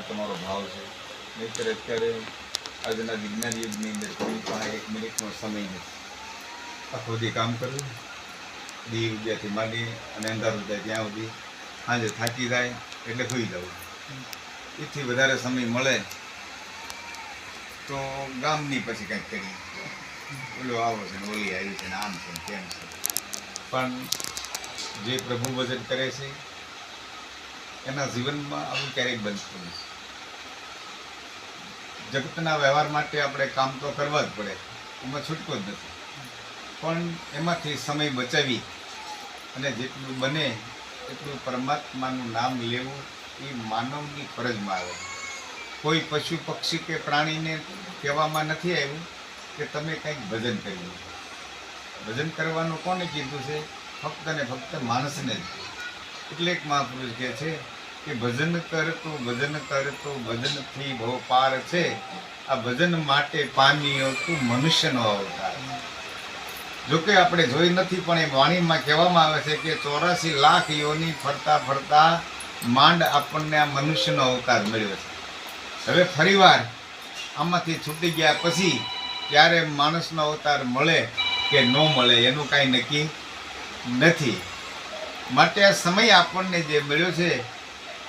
એમાં તમારો ભાવ છે. નહીંતર અત્યારે આજના વિજ્ઞાન યુગની અંદર કોઈ પણ એક મિનિટનો સમય નથી. આખો જે કામ કરવું. દી ઉદ્યાથી માંડી અને અંધારું જાય ત્યાં સુધી સાંજે થાકી જાય એટલે સુઈ જવું. એથી વધારે સમય મળે તો ગામની પછી કંઈક કરી ઓલો આવો છે ને, ઓલી આવી છે ને, આમ છે ને, તેમ છે. પણ જે પ્રભુ ભજન કરે છે, એના જીવનમાં આવું ક્યારેક બનતું નથી. જગતના વ્યવહાર માટે આપણે કામ તો કરવા જ પડે, એમાં છૂટકો જ નથી. પણ એમાંથી સમય બચાવી અને જેટલું બને એટલું પરમાત્માનું નામ લેવું એ માનવની ફરજમાં આવે. કોઈ પશુ પક્ષી કે પ્રાણીને કહેવામાં નથી આવ્યું કે તમે કંઈક ભજન કર્યું ભજન કરવાનું કોને કીધું છે? ફક્ત ને ફક્ત માણસને જ. એટલે એક મહાપુરુષ કહે છે કે ભજન કરતું ભજન કરતું, ભજનથી બહુ પાર છે. આ ભજન માટે પામ્યો તું મનુષ્યનો અવતાર. જોકે આપણે જોઈ નથી, પણ એ વાણીમાં કહેવામાં આવે છે કે ચોરાસી લાખ યોની ફરતા ફરતા માંડ આપણને આ મનુષ્યનો અવતાર મળ્યો છે. હવે ફરીવાર આમાંથી છૂટી ગયા પછી ત્યારે માણસનો અવતાર મળે કે ન મળે એનું કાંઈ નક્કી નથી. માટે આ સમય આપણને જે મળ્યો છે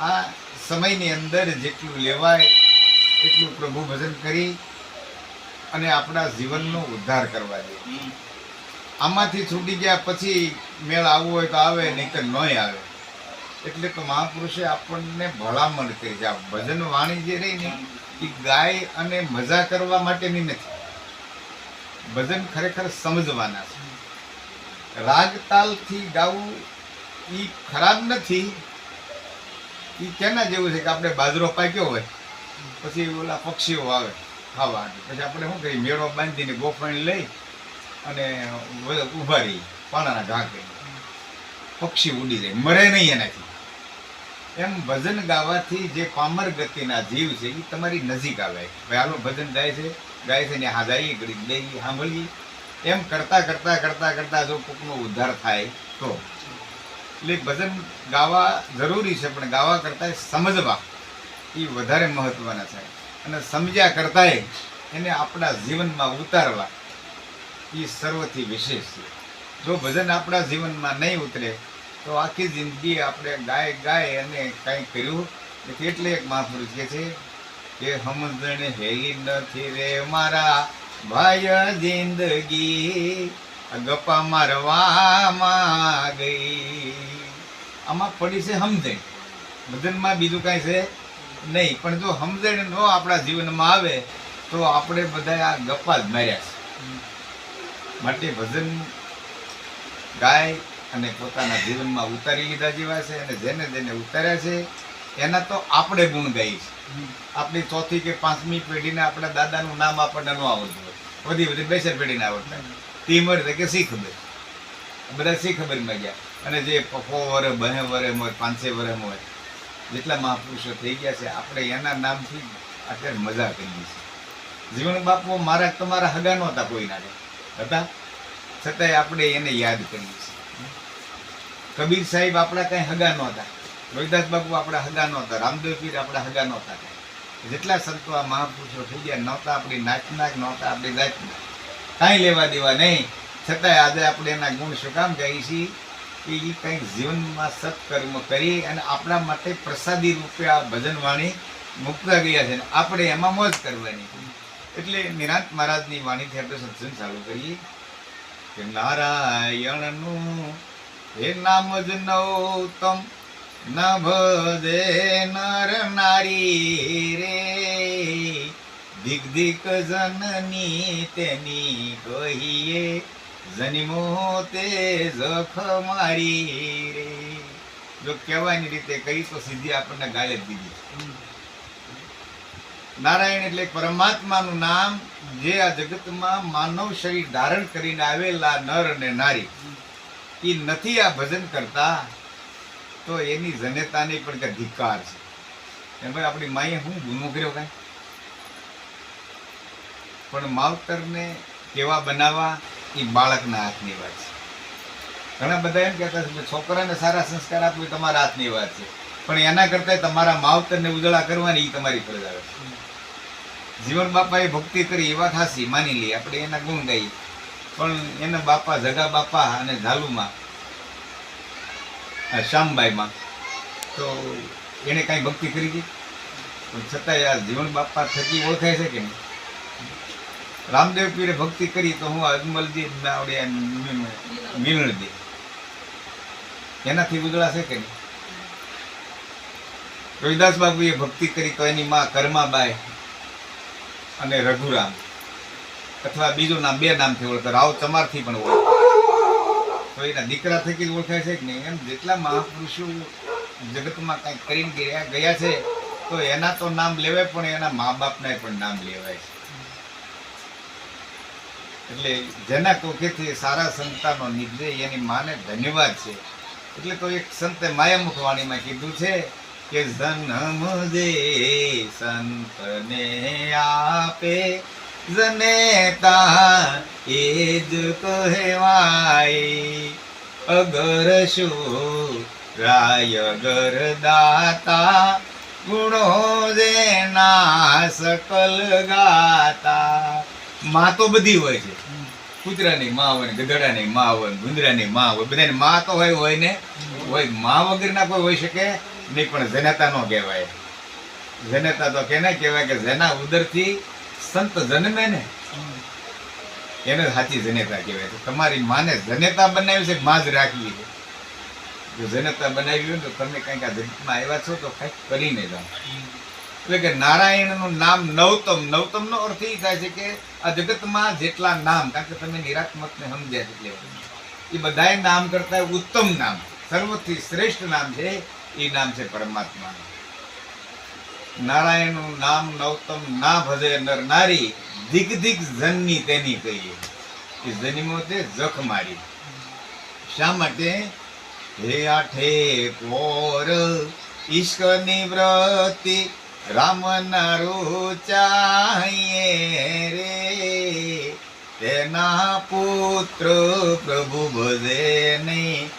આ સમયની અંદર જેટલું લેવાય એટલું પ્રભુ ભજન કરી અને આપણા જીવનનો ઉદ્ધાર કરવા જોઈએ આમાંથી છૂટી ગયા પછી મેળ આવવો હોય તો આવે નહીં તો નહીં આવે. એટલે તો મહાપુરુષે આપણને ભલામણ કરી છે. આ ભજન વાણી જે રહી ને એ ગાય અને મજા કરવા માટેની નથી. ભજન ખરેખર સમજવાના છે. રાગ તાલથી ગાવું એ ખરાબ નથી એ તેના જેવું છે કે આપણે બાજરો પાક્યો હોય, પછી ઓલા પક્ષીઓ આવે ખાવા પછી આપણે શું કરીએ, મેળો બાંધીને ગોફણી લઈ અને ઊભા રહીએ પાણાના ઢાંકે. પક્ષી ઉડી જાય, મરે નહીં એનાથી. એમ ભજન ગાવાથી જે પામર ગતિના જીવ છે એ તમારી નજીક આવે. ભાઈ, હાલો ભજન ગાય છે ગાય છે ને હા જઈએ ઘડી દઈએ સાંભળીએ એમ કરતાં કરતાં કરતાં કરતાં જો કોકનો ઉદ્ધાર થાય, તો એટલે ભજન ગાવા જરૂરી છે, પણ ગાવા કરતાં સમજવા એ વધારે મહત્વના છે. અને સમજ્યા કરતાંય એને આપણા જીવનમાં ઉતારવા એ સર્વથી વિશેષ છે. જો ભજન આપણા જીવનમાં નહીં ઉતરે, તો આખી જિંદગી આપણે ગાય ગાય અને કાંઈ કર્યું નથી. એટલે એક મહાપુરુષ કહે છે કે સમજણ હેલી નથી રે મારા ભાઈ, જિંદગી ગપ્પા મારવામાં ગઈ. આમાં પડી છે સમજણ. ભજનમાં બીજું કાંઈ છે નહીં, પણ જો સમજણ ન આપણા જીવનમાં આવે, તો આપણે બધા આ ગપ્પા જ માર્યા છે. માટે ભજન ગાય અને પોતાના જીવનમાં ઉતારી લીધા જેવા છે અને જેને જેને ઉતાર્યા છે, એના તો આપણે ગુણ ગાઈ છે આપણી ચોથી કે પાંચમી પેઢીને આપણા દાદાનું નામ આપણને ન આવડતું બધી બધી બેસર પેઢીને આવડતા હોય. એટલે કે શી ખબર? બધા શી ખબરમાં ગયા અને જે પફો વરે બહે વરે હોય, પાંચે વરે હોય, જેટલા મહાપુરુષો થઈ ગયા છે, આપણે એના નામથી અત્યારે મજા કરીએ છીએ. જીવન બાપુ મારા, તમારા હગા નહોતા કોઈના હતા? છતાંય આપણે એને યાદ કરીએ છીએ. કબીર સાહેબ આપણા કંઈ હગા નહોતા. રોહિદાસ બાપુ આપણા હગા નહોતા. રામદેવ પીર આપણા હગા નહોતા. જેટલા સંતો આ મહાપુરુષો થઈ ગયા, નહોતા આપણી નાચના નહોતા આપણી જાતના કાંઈ લેવા દેવા નહીં. છતાંય આજે આપણે એના ગુણ શું કામ કહીએ છીએ? કે એ કંઈક જીવનમાં સત્કર્મ કરી અને આપણા માટે પ્રસાદી રૂપે આ ભજન વાણી મૂકતા ગયા છે આપણે એમાં મોજ કરવાની. એટલે નિરાંત મહારાજની વાણીથી આપણે સત્સંગ ચાલુ કરીએ. કે નારાયણનું હે નામ જ નૌતમ, ન ભજે નર નારી રે. દિક જનની તેની કહીએ જનમો તે જખ મારી રે. જો કહેવાની રીતે કહી તો સીધી આપણને ગાળે જ દીધી નારાયણ એટલે પરમાત્માનું નામ જે આ જગતમાં માનવ શરીર ધારણ કરીને આવેલા નર અને નારી. એ નથી આ ભજન કરતા તો એની જનેતાની પણ કે ધિકાર છે. એમ ભાઈ આપણી માએ શું ગુનો કર્યો કાંઈ? પણ માવતરને કેવા બનાવવા એ બાળકના હાથની વાત છે. ઘણા બધા એમ કહેતા છે કે છોકરાને સારા સંસ્કાર આપવું એ તમારા હાથની વાત છે. પણ એના કરતાં તમારા માવતરને ઉજળા કરવાની એ તમારી ફરજ આવે છે જીવન બાપાએ ભક્તિ કરી એ વાત હાસી માની લઈએ. આપણે એના ગુણ ગાઈએ. પણ એના બાપા જગા બાપા અને ઝાલુમાં આ શ્યામબાઈમાં તો એણે કાંઈ ભક્તિ કરી હતી પણ છતાંય આ જીવન બાપા થકી ઓળખાય છે કે નહીં? રામદેવ પીરે ભક્તિ કરી તો હું અજમલજી આવડે મિલણજી એનાથી ઉજળા છે કે નહીં? રોહિદાસ બાબુએ ભક્તિ કરી તો એની માં કર્માબાઈ અને રઘુરામ અથવા બીજું નામ, બે નામથી ઓળખે, રાવ ચમારથી પણ ઓળખે. તો એના દીકરા થકી ઓળખાય છે કે નહીં? એમ જેટલા મહાપુરુષો જગતમાં કંઈક કરીને ગયા ગયા છે, તો એના તો નામ લેવાય, પણ એના મા બાપના પણ નામ લેવાય છે. એટલે જેના કોખેથી સારા સંતાનો નીકળે એની માને ધન્યવાદ છે. એટલે તો એક સંતે માયામુખ વાણીમાં કીધું છે કે જન્મ દે સંતને આપે જનેતા એ જ કહેવાય. અગર શું રાય અગર દાતા ગુણો જેના સકલ ગાતા માં તો બધી હોય છે. કૂતરાની માં હોય ને ગધેડાની માં હોય ગુંદરાની માં હોય, બધાની માં તો હોય હોય ને? હોય. માં વગરના કોઈ હોઈ શકે નહીં, પણ જનતા નો કહેવાય. જનતા તો કેને કહેવાય કે જેના ઉદરથી સંત જન્મે ને. એને સાચી જનેતા કહેવાય તો તમારી માને જનેતા બનાવી છે માં જ રાખવી છે? જો જનેતા બનાવી હોય તો તમે કંઈક આ જગતમાં આવ્યા છો તો કંઈક કરીને જાઓ. એટલે કે નારાયણનું નામ નવતમ, નવતમનો અર્થ એ થાય છે કે આ જગતમાં જેટલા નામ, કારણ કે તમે નિરાત્મકને સમજ્યા એટલે એ બધાએ નામ કરતા ઉત્તમ નામ, સર્વથી શ્રેષ્ઠ નામ છે, એ નામ છે પરમાત્માનું. નારાયણનું નામ નવતમ ના ભજે નર નારી દિગ દિગ જનની તેની કહીએ. એ જનીમો તે જખ મારી. શા માટે? હે આઠે કોર ઈશ્વરની વ્રતિ રામના રૂચાઈએ રે, તેના પુત્ર પ્રભુ ભજે નહીં.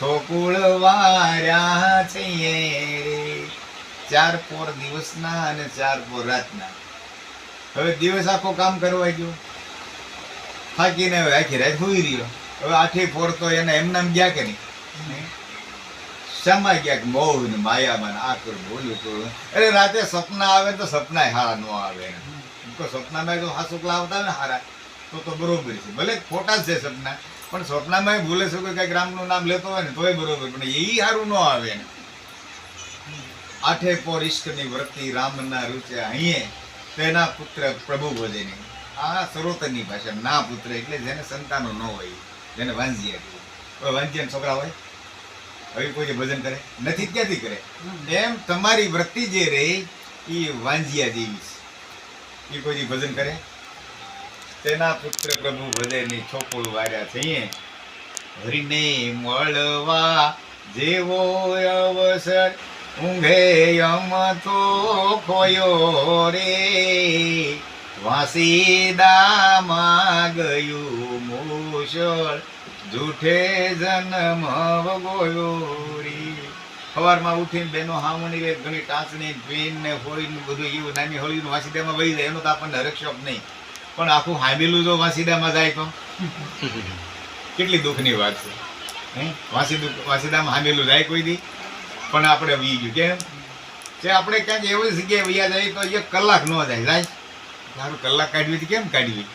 છોકુળ વાર્યા છે રે. ચાર પોર દિવસના અને ચાર પોર રાતના. હવે દિવસ આખો કામ કરવા ગયો. થાકીને હવે આખી રાત સુઈ રહ્યો. હવે આઠે પોર તો એને એમનામ ગયા કે નહીં? શામાં ક્યાંક મોહ ને માયામાં આ કરું બોલું કરું એટલે રાતે સપના આવે તો સપના હારા ન આવે. તો સપનામાં તો હાસુકલા આવતા ને હારા, તો તો બરોબર છે. ભલે ખોટા જ છે સપના, પણ સ્વપ્નામાં ભૂલે છે કોઈ કંઈક રામનું નામ લેતો હોય ને તોય બરોબર, પણ એ સારું ન આવે ને આઠે પોર ઈષ્ટની વૃત્તિ રામના રૂચે અહીંયે તેના પુત્ર પ્રભુ ભોજેની આ સરોતરની ભાષા, ના પુત્ર એટલે જેને સંતાનો ન હોય, જેને વાંજીયા વાંજિયા છોકરા હોય? હવે કોઈ ભજન કરે? નથી, ક્યાંથી કરે? એમ તમારી વૃત્તિ જે રહે, એ વાંજિયા જેવી છે. એ કોઈ ભજન કરે? તેના પુત્ર પ્રભુ ભજે ની છોકરું વાર્યા થઈએ. હરિને મળવા જેવો અવસર ઊંઘે તો ખોયો રે. વાસીદામાં ગયું મુશળ જૂઠે જન્મ ગોયોરી સવારમાં ઉઠીને બેનો હામણી રે ઘણી ટાંચણી પીન ને હોળી બધું એવું નાની હોળી વાસીદામાં વહી જાય. એનો તો આપણને હરકશોપ નહીં. પણ આખું હાંભેલું જો વાસીદામાં જાય તો? કેટલી દુઃખની વાત છે. હે? વાસીદુ વાસીદામાં હામેલું જાય કોઈ દી? પણ આપણે વી ગયું. કેમ? કે આપણે ક્યાંક એવી જગ્યાએ વૈયા જાય તો એક કલાક ન જાય. જાય સારું કલાક કાઢવી કેમ કાઢવી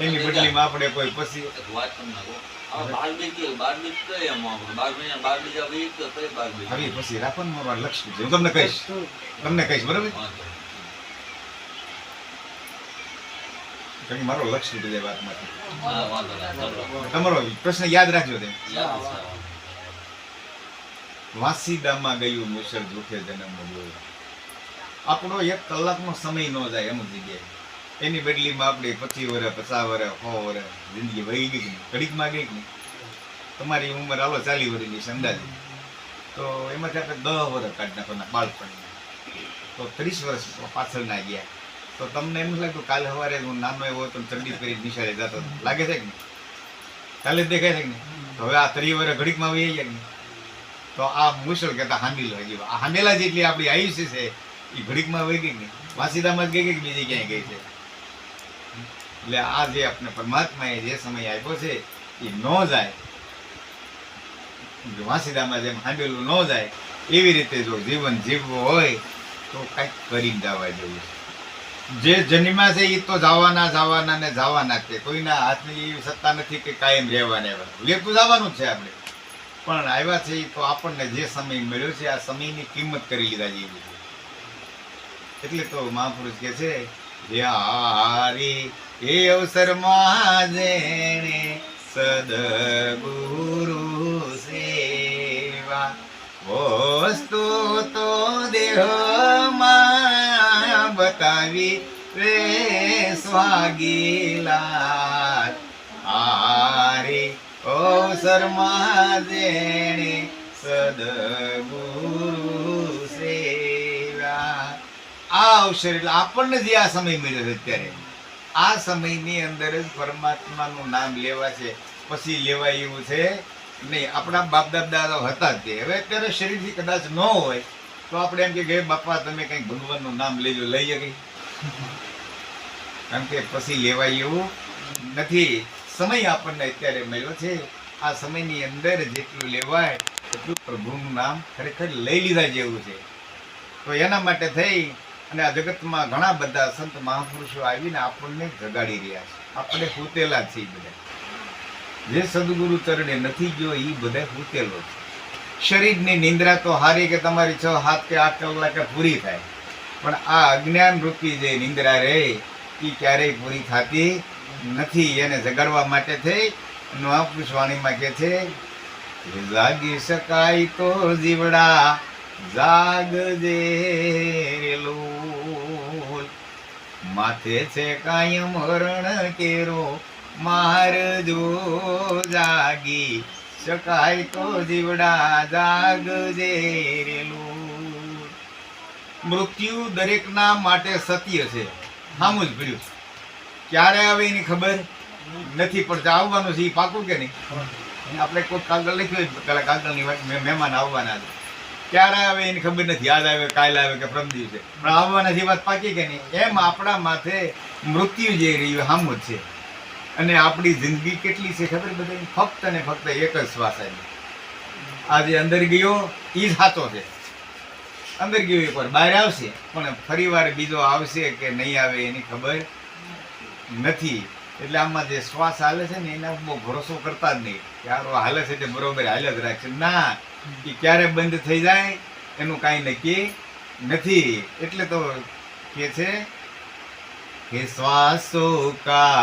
એની બદલીમાં આપણે કોઈ પછી વાત તમને કહું. આ બાર બીજ બાર બીજ કઈ એમ આપણે બાર મહિના બાર બીજા વીક તો કઈ બાર બીજ હવે પછી રાખો ને મારું લક્ષ્ય હું તમને કહીશ. તમને કહીશ બરોબર? કારણ કે મારો લક્ષ્ય છે એ વાતમાંથી. તમારો પ્રશ્ન યાદ રાખજો તેમ વાસીદામાં ગયું મુસળ જૂઠે જન્મ આપણો એક કલાકનો સમય ન જાય એમ જગ્યાએ. એની બદલીમાં આપણે પચીસ વર્ષ પચાસ વર્ષ સો વર્ષ જિંદગી વહી ગઈ કે નહીં ઘડીકમાં ગઈ કે નહીં. તમારી ઉંમર હાલો ચાલી વર્ષની છે, અંદાજે. તો એમાંથી આપણે દસ વર્ષ કાઢી નાખવાના બાળપણ તો ત્રીસ વર્ષ પાછળના ગયા. તો તમને એમ લાગ્યું કાલે સવારે હું નાનો એવો તો ચડ્ડી કરી નિશાળે જતો. લાગે છે કે નહીં? કાલે દેખાય છે કે નહીં? હવે આ ત્રીસ વર્ષ ઘડીકમાં વહી ગયા કે નહીં? તો આ મુસળ કહેતા હાંડેલો હજી આ હાંડેલા જેટલી આપણી આયુષ્ય છે, એ ઘડીકમાં વહી ગઈ નહીં? વાસીદામાં જ ગઈ કે બીજી ક્યાંય ગઈ છે? એટલે આ જે આપણે પરમાત્માએ જે સમય આપ્યો છે, એ ન જાય. વાસીદામાં જેમ હાંડેલું ન જાય, એવી રીતે જો જીવન જીવવું હોય, તો કંઈક કરીને જવા જેવું છે. જે જન્મ્યા છે એ તો જવાના જવાના ને જવાના છે. કોઈના હાથની એવી સત્તા નથી કે કાયમ રહેવાને એવા લેતું જવાનું છે આપણે. પણ આવ્યા છે એ તો આપણને જે સમય મળ્યો છે, આ સમયની કિંમત કરી લીધા જેવી છે. એટલે તો મહાપુરુષ કે છે હારી એ અવસરમાં જેણે સદગુરુ સેવા. વસ્તુ તો દેહમાં બતાવી રે સ્વાગીલા આરે અવસરમાં જેણે સદગુરુ આ અવસર એટલે આપણને જે આ સમય મળ્યો છે અત્યારે. આ સમયની અંદર જ પરમાત્માનું નામ લેવા છે. પછી લેવાય એવું છે નહીં, આપણા બાપ દાદા હતા તે. હવે અત્યારે શરીરથી કદાચ ન હોય, તો આપણે એમ કે બાપા, તમે કંઈક ભગવાનનું નામ લેજો, લઈ શકે કારણ કે પછી લેવાય એવું નથી. સમય આપણને અત્યારે મળ્યો છે. આ સમયની અંદર જેટલું લેવાય, એટલું પ્રભુનું નામ ખરેખર લઈ લીધા જેવું છે. તો એના માટે થઈ અને આ જગતમાં ઘણા બધા સંત મહાપુરુષો આવીને આપણને જગાડી રહ્યા છે. આપણે હોતેલા છીએ બધા. જે સદગુરુ ચરણે નથી ગયો એ બધા હોતેલો છે. શરીરની નિંદ્રા તો હારી કે તમારી છ સાત કે આઠ કલાકે પૂરી થાય. પણ આ અજ્ઞાન રૂપી જે નિંદ્રા રહે એ ક્યારેય પૂરી થતી નથી. એને જગાડવા માટે થઈ મહાપુરુષ વાણીમાં કે છે જાગી શકાય તો જીવડા જાગજે લોલ. માથે છે કાયમ હરણ કેરો. મારજો જાગી શકાય તો જીવડા જાગ રેલું મૃત્યુ દરેકના માટે સત્ય છે. સામું જ ભર્યું. ક્યારે આવે એની ખબર? નથી પણ આવવાનું છે. એ પાકું કે નહીં? આપણે કોઈ કાગળ લખ્યું પેલા કાગળની વાત મે- મહેમાન આવવાના છે. ક્યારે આવે એની ખબર નથી. યાદ આવે, કાલ આવે કે પ્રમ દિવસે. પણ આવવાના જે વાત પાકી કે નહીં? એમ આપણા માથે મૃત્યુ જે રહ્યું, હામ છે. અને આપણી જિંદગી કેટલી છે ખબર બધાને? ફક્ત ને ફક્ત એક જ શ્વાસ આવી આજે અંદર ગયો એ જ સાચો છે. અંદર ગયો એકવાર બહાર આવશે, પણ ફરી વાર બીજો આવશે કે નહીં આવે એની ખબર નથી. એટલે આમાં જે શ્વાસ હાલે છે ને, એના બહુ ભરોસો કરતા જ નહીં. કે હાલે છે તે બરોબર હાલે જ રાખશે. ના એ ક્યારે બંધ થઈ જાય એનું કાંઈ નક્કી નથી એટલે તો કે છે કે શ્વાસો કા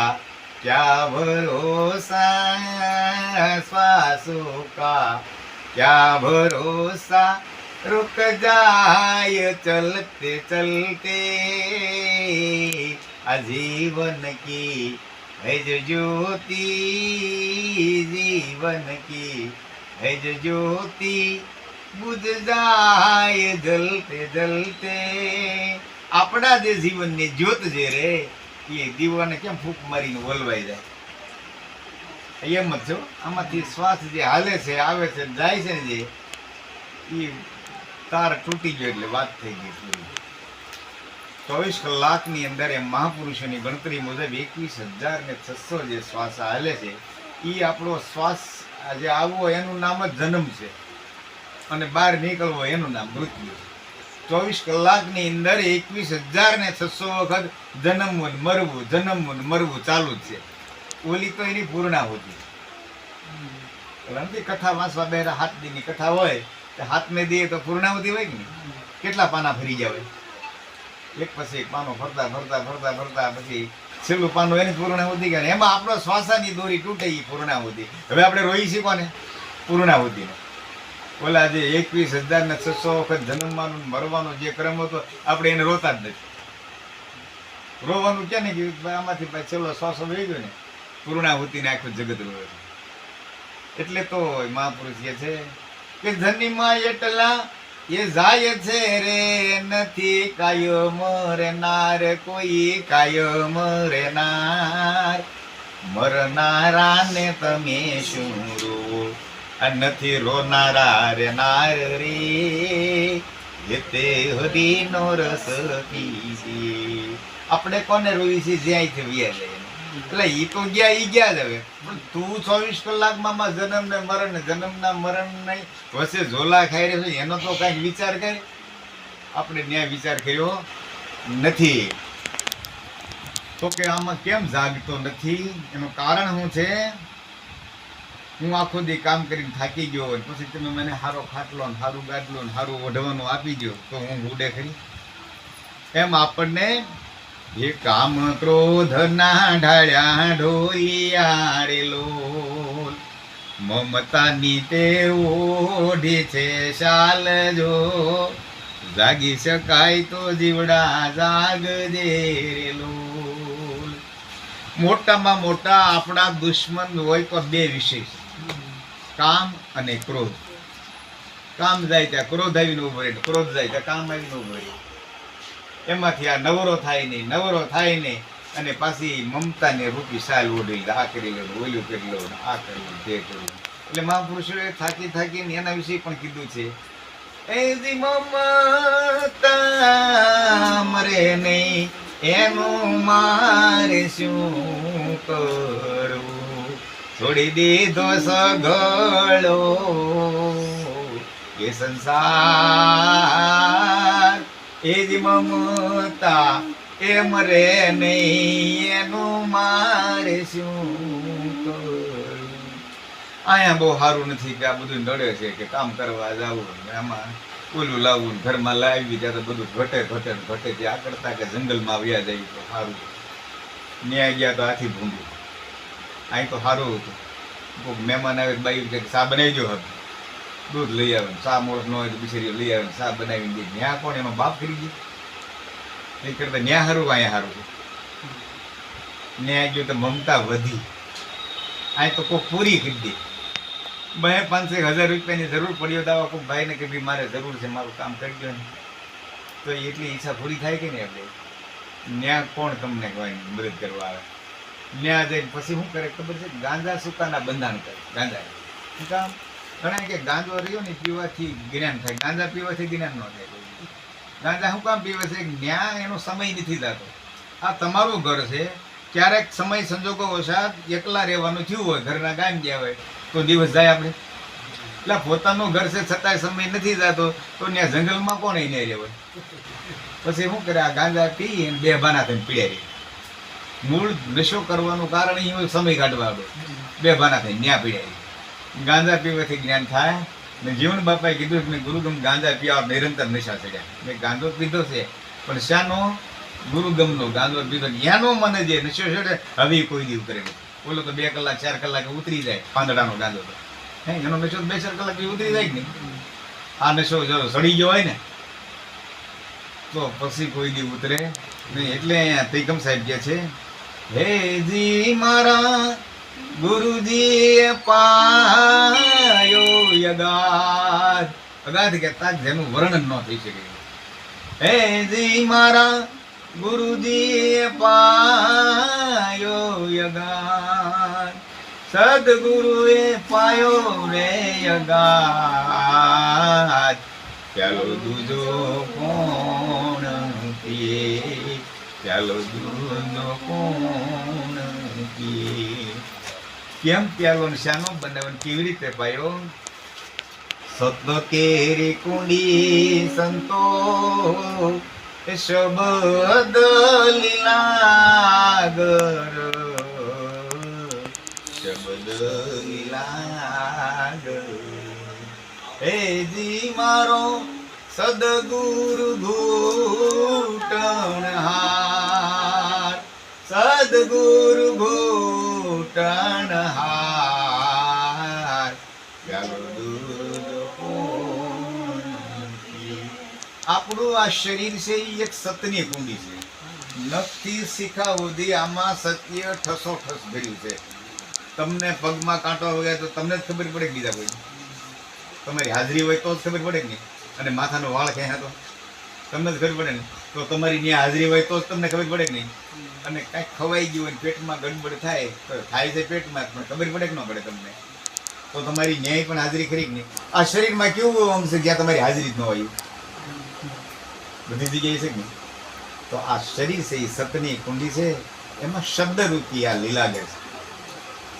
क्या भरोसा श्वासों का क्या भरोसा रुक जाए चलते चलते आजीवन की है जो ज्योति जीवन की હજ જ્યોતિ બુધ જાય જલતે જલતે આપણા જે જીવનની જ્યોત જે રે, એ દીવાને કેમ ફૂંક મારીને વલવાઈ જાય? એમ જ છો આમાંથી શ્વાસ જે હાલે છે, આવે છે, જાય છે જે એ તાર તૂટી ગયો એટલે વાત થઈ ગઈ થોડી ચોવીસ કલાકની અંદર એ મહાપુરુષોની ગણતરી મુજબ એકવીસ હજાર ને છસો જે શ્વાસ હાલે છે એ આપણો શ્વાસ આ જે આવવો એનું નામ જ જન્મ છે. અને બહાર નીકળવો એનું નામ મૃત્યુ. છે ચોવીસ કલાકની અંદર એકવીસ હજાર ને છસો વખત જન્મવું મરવું જન્મવું મરવું ચાલુ જ છે. ઓલી તો એની પૂર્ણાહુતિ રમતી કથા વાંચવા બેરા હાથ દીની કથા હોય તો હાથને દે તો પૂર્ણાહુતિ હોય કે કેટલા પાના ફરી જાય એક પછી એક પાનો ફરતા ફરતા ફરતા ફરતા પછી છેલ્લું પાનું એની પૂર્ણાહુતિ કહે એમાં આપણો શ્વાસાની દોરી તૂટે એ પૂર્ણાહુતિ. હવે આપણે રોઈ છીએ કોને? પૂર્ણાહુતિને. ઓલા જે એકવીસ હજાર ને છસો વખત જન્મવાનું મરવાનો જે ક્રમ હતો, આપણે એને રોતા જ નથી. રોવાનું ક્યાં ને કે આમાંથી ભાઈ છેલ્લો શ્વાસો વહી ગયો ને. પૂર્ણાહુતિને આખું જગત રોવે છે. એટલે તો મહાપુરુષ કે છે કે ધનીમાં એટલા એ જાય છે રે નથી કાયમ રેનાર કોઈ કાયમ રેનાર મરનારાને તમે શું રો? નથી રોનારા રે. નાર રે જેતે હરીનો રસ પીસી આપણે કોને રોવી છે જ્યાંથી વ્યા જાય એટલે એ તો ગયા એ ગયા જ હવે. પણ તું ચોવીસ કલાકમાં માં જન્મ ને મરણ ને જન્મના મરણ નહીં વચ્ચે ઝોલા ખાઈ રહ્યો એનો તો કાંઈક વિચાર કરે. આપણે ન્યાય વિચાર કર્યો નથી. તો કે આમાં કેમ જાગતો નથી? એનું કારણ શું છે? હું આખો દી કામ કરીને થાકી ગયો હોય, પછી તમે મને સારો ખાટલો ને સારું ગાડલો ને સારું ઓઢવાનું આપી દો તો હું ઉડે ખરી. એમ આપણને એ કામ ક્રોધ ના ઢાળ્યા ઢોલિયા રે લોલ મમતાની તે ઓઢી છે શાલ જો. જાગી શકાય તો જીવડા જાગજે રે લોલ મોટામાં મોટા આપણા દુશ્મન હોય તો બે વિશેષ. કામ અને ક્રોધ. કામ જાય ત્યાં ક્રોધ આવીને ઊભો રહે, ક્રોધ જાય ત્યાં કામ આવીને ઊભો રહે. એમાંથી આ નવરો થાય નહીં, નવરો થાય નહીં. અને પાછી મમતાને રૂપી સાલ ઓઢી આ કરી લે ઓલું કરી લો આ કરવું તે કરવું એટલે મહાપુરુષોએ થાકી થાકીને એના વિશે પણ કીધું છે. એ જી મમતા મરે નહીં, એનું મારે શું કરું? છોડી દીધો સગળો, એ સંસાર એ જ મમતા, એમ રે નહીં, એનું મારે શું અહીંયા બહુ સારું નથી કે આ બધું નડે છે કે કામ કરવા જવું આમાં ઓલું લાવવું ઘરમાં લાવી ત્યારે બધું ઘટે ઘટે ઘટે જે આકડતા કે જંગલમાં વ્યા જાય તો સારું. ન્યાય ગયા તો હાથી ભૂંડ્યું અહીં તો સારું હતું. મહેમાન આવે બાઈ કે ચા બનાવી દો હવે. દૂધ લઈ આવે ચા મોરસ ન હોય તો બિચારી લઈ આવે સા બનાવીને દે. ન્યા કોણ એનો બાપ કરી ગયો? એ કરતા ન્યા કે અહીંયા સારું છે ન્યા ગયો તો મમતા વધી. અહીં તો કોઈ પૂરી કરી દે. બે પાંચસો એક હજાર રૂપિયાની જરૂર પડ્યો તો આવા કોઈ ભાઈને કે ભાઈ મારે જરૂર છે, મારું કામ કરી દો ને. તો એટલી ઈચ્છા પૂરી થાય કે નહીં આપણે? ન્યા કોણ તમને કહેવાય મદદ કરવા આવે? ન્યા જઈને પછી શું કરે? ખબર છે? ગાંજા સુકાના બંધાણ કરે, ગાંજા. શું કામ? ઘણા કે ગાંજો રહ્યો ને પીવાથી જ્ઞાન થાય. ગાંજા પીવાથી જ્ઞાન ન થાય. ગાંજા શું કામ પીવે છે? જ્ઞાન એનો સમય નથી થતો. આ તમારું ઘર છે. ક્યારેક સમય સંજોગો વસાત એકલા રહેવાનું થયું હોય, ઘરના ગામ ગયા હોય, તો દિવસ જાય આપણે. એટલે પોતાનું ઘર છે છતાંય સમય નથી જતો, તો ત્યાં જંગલમાં કોણ એને રહેવાય? પછી શું કરે? આ ગાંજા પી અને બે ભાના થઈને પીડ્યા રહી. મૂળ નશો કરવાનું કારણ એ સમય કાઢવાનો બે ભાના થઈને ત્યાં પીડ્યા ગાંજા પીવાથી જ્ઞાન થાય. ને જીવન બાપાએ કીધું કે મેં ગુરુગમ ગાંજા પીવા નિરંતર નશા ચડ્યા મેં ગાંધો પીધો છે, પણ શાનો? ગુરુગમનો ગાંજો પીધો જ્ઞાનો મને જે નશો ચડે હવે કોઈ દીવ ઉતરે બોલો તો બે કલાક, ચાર કલાક ઉતરી જાય પાંદડાનો ગાંધો તો. હે, એનો નશો બે, ચાર કલાક ઉતરી જાય નહીં. આ નશો જો સડી ગયો હોય ને, તો પછી કોઈ દી ઉતરે નહીં. એટલે અહીંયા તૈકમ સાહેબ ગયા છે, હે જી મારા ગુરુજીએ પાયો અગાધ કહેતા જેનું વર્ણન ન થઈ શકે. હે જી મારા ગુરુજી પાયો યગાધ સદગુરુએ પાયો રે યગાધ ચાલો દૂજો કોણ પીએ ચાલો દૂધનો કોણ પીએ કેમ પ્યાલો શાનો બનાવન કેવી રીતે પાયો? સત કેરી કુંડી સંતો શબ્દ લીલાગર. શબ્દ લીલાગર. હે જી મારો સદગુરુ ઘૂટણ હાર. સદગુરુ ઘૂટણ હાર ચાલો દૂધ કોણ પીએ. આપણું આ શરીર છે એ એક સતની કુંડી છે. નખથી શિખા સુધી આમાં સત્ય ઠસો ઠસ ભર્યું છે. તમને પગમાં કાંટો વગે તો તમને જ ખબર પડે બીજા કોઈ. તમારી હાજરી હોય તો જ ખબર પડે નહીં? અને માથાનો વાળ ક્યાં હતો? તમને જ ખબર પડે ને? તો તમારી ત્યાં હાજરી હોય તો જ તમને ખબર પડે કે નહીં? અને કાંઈક ખવાઈ ગયું હોય, પેટમાં ગડબડ થાય, તો થાય છે પેટમાં, પણ ખબર પડે કે ન પડે તમને? તો તમારી ન્યાય પણ હાજરી ખરી નહીં? આ શરીરમાં કેવું અંગ છે જ્યાં તમારી હાજરી જ ન હોય? બધી જગ્યાએ છે કે તો આ શરીર છે, એ સતની કુંડી છે, એમાં શબ્દરૂપી આ લીલા છે.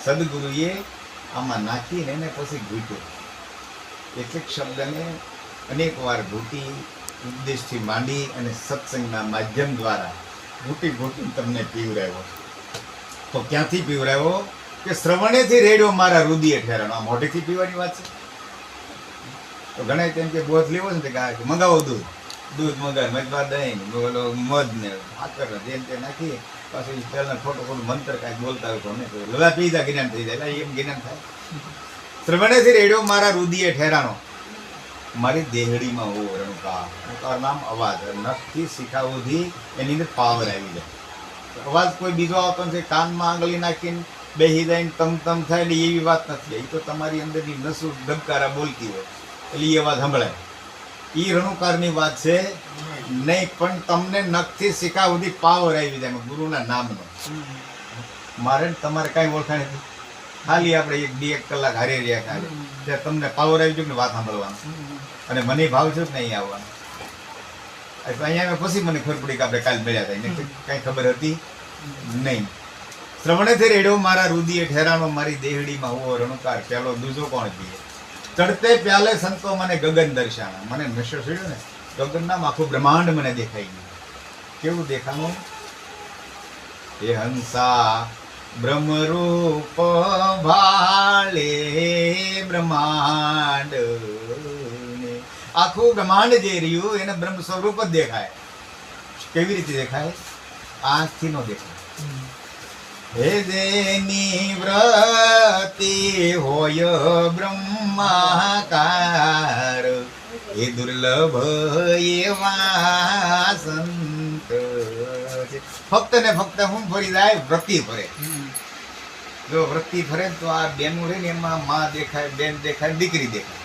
સદગુરુએ આમાં નાખીને એને પછી ઘૂટ્યો. એક શબ્દને અનેક વાર ઘૂંટી, ઉપદેશથી માંડી અને સત્સંગના માધ્યમ દ્વારા ઘૂંટી ઘૂંટીને તમને પીવરાવ્યો તો ક્યાંથી પીવરાવ્યો કે શ્રવણેથી રેડ્યો મારા રુદિએ ઠેરાનો આ મોઢેથી પીવાની વાત છે? તો ઘણા તેમ કે બોધ લેવો ને કે મંગાવો દૂધ. દૂધ મંગાવે. મજબા દહીં ઓલો મધ ને ભાકર જેમ તે નાખી પાછું પહેલા ખોટું ખોટું મંત્ર કાંઈક બોલતા હોય તો લવા પી જા જ્ઞાન થઈ જાય. એમ જ્ઞાન થાય. શ્રવણેથી રેડ્યો મારા રુદિએ ઠેરાનો મારી દેહડીમાં હો રણુકા રણુકા નામ અવાજ. નખથી શીખાવોથી એની અંદર પાવર આવી જાય. અવાજ કોઈ બીજો આવતો નથી. કાનમાં આંગળી નાખીને બેહી જાય તમ તમ થાય એટલે એવી વાત નથી. એ તો તમારી અંદરની નસો ધબકારા બોલતી હોય. એટલે એ અવાજ સંભળાય. એ રણુકારની વાત છે, નહીં, પણ તમને નખથી શીખાવોથી પાવર આવી જાય. ગુરુના નામનો. મારે તમારે કાંઈ ઓળખાણ નથી. ખાલી આપણે એક બે એક કલાક હારે રહ્યા ખાલી. તમને પાવર આવી ગયો ને વાત સાંભળવાનો. અને મને ભાવ છે જ નહીં આવવાનો. અહીંયા પછી મને ખબર પડી કે આપણે કાલ મળ્યા હતા. એને કાંઈ ખબર હતી નહીં. શ્રવણેથી રેડો મારા રુદીએ ઠેરાણો મારી દેહડીમાં હોવો રણુકાર પેલો દૂજો કોણ પીએ ચડતે પ્યાલે સંતો મને ગગન દર્શાણા. મને નશો છોડ્યો ને ગગનનામ આખું બ્રહ્માંડ મને દેખાઈ ગયું. કેવું દેખાણું? એ હંસા, બ્રહ્મરૂપ, ભાલે બ્રહ્માંડ. આખું બ્રહ્માંડ જે રહ્યું, એને બ્રહ્મ સ્વરૂપ જ દેખાય. કેવી રીતે દેખાય? આંખથી નો દેખાય. હે જેની વ્રતિ હોય બ્રહ્માકાર, એ દુર્લભ એવા સંત ફક્ત ને ફક્ત હું ફરી જાય, વ્રતિ ફરે. જો વ્રતિ ફરે તો આ બેનું રહે ને એમાં માં દેખાય, બેન દેખાય, દીકરી દેખાય.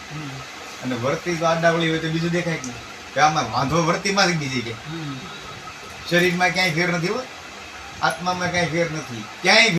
અને વર્તી તો આડાવળી હોય તો બીજું દેખાય કે કે આમાં વાંધો વર્તીમાં જ બીજી કે. શરીરમાં ક્યાંય ફેર નથી હો. આત્મામાં ક્યાંય ફેર નથી. ક્યાંય